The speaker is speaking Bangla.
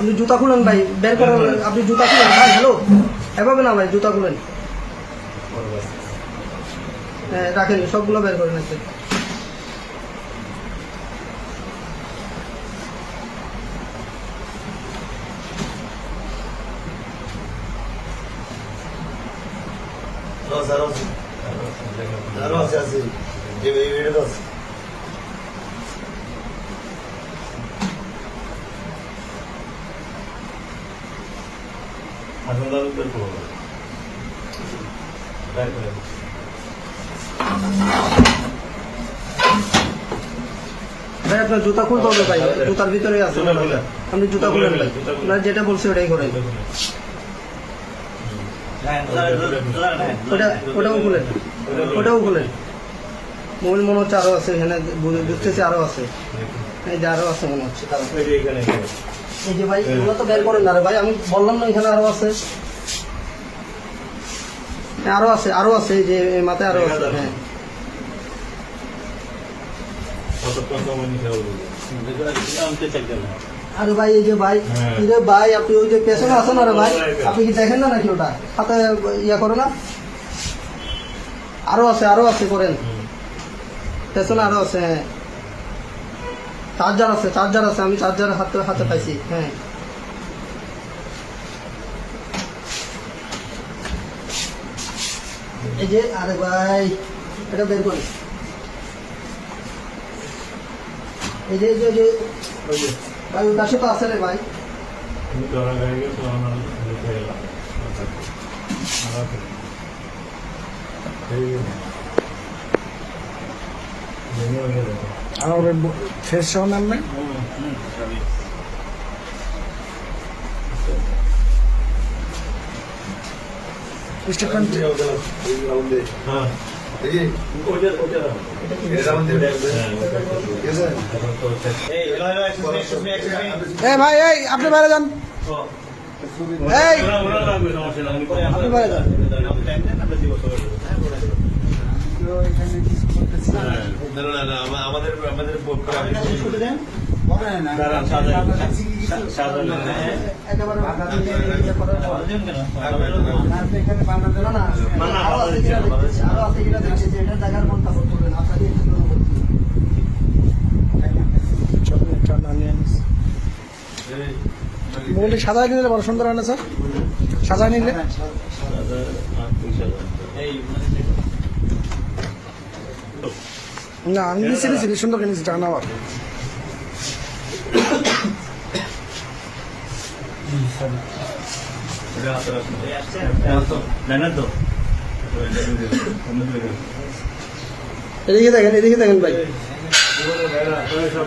আপনি জুতা খুলেন ভাই বের করেন। আপনি জুতা খুলেন ভাই হ্যালো এভাবে না ভাই জুতা খুলেন। হ্যাঁ রাখেন সবগুলো বের করেন একটু আরও আছে আরও আছে আছে ভাই। আপনার জুতা খুলতে হবে ভাই। জুতার ভিতরে আছে। আপনি জুতা খুলেন ভাই জুতা যেটা বলছে ওটাই করেন। ওটা ওটাও খুলেন। ওটাও খুলেন। মোবাইল মনে হচ্ছে আরও আছে এখানে বুঝতেছি আরও আছে। এই যে আরও আছে মনে হচ্ছে। এই যে ভাই এগুলো তো বের করেন না ভাই আমি বললাম না এখানে আরও আছে। হ্যাঁ, আরও আছে আরও আছে যে মাথায় আরও আছে হ্যাঁ। আরে ভাই এই যে ভাই হ্যাঁ। এই যে ভাই আপনি ওই যে পেছনে আছেন আরে ভাই আপনি কি দেখেন না নাকি ওটা? হাতে ইয়া করে না? আরও আছে আরও আছে করেন। পেছনে আরও আছে। হ্যাঁ চার্জার আছে চার্জার আছে আমি চার্জার হাতে হাতে পাইছি হ্যাঁ। এই যে আরে ভাই এটা বের করি। এই যে যে- যে ভাই ওর কাছে তো আছে রে ভাই। ফেস সহ নাম না স্টেটমেন্ট এই ভাই এই আপনি বাইরে যান। এই। আপনি বাইরে যান। আমাদের আমাদের একেবারে না, না, আরও আছে কিনা? দেখতেছি, আরও আছে কিনা দেখতেছি, এটা দেখার কোনটা করবেন, আপনাকে একটু বলব। মোবাইলটি নিলে বড় সুন্দর হয় না স্যার? সাজায় নিলে? না আমি নিচে নিচে সুন্দর করে নিচে টাকা নেওয়ার এদিকে দেখেন এদিকে দেখেন ভাই। সব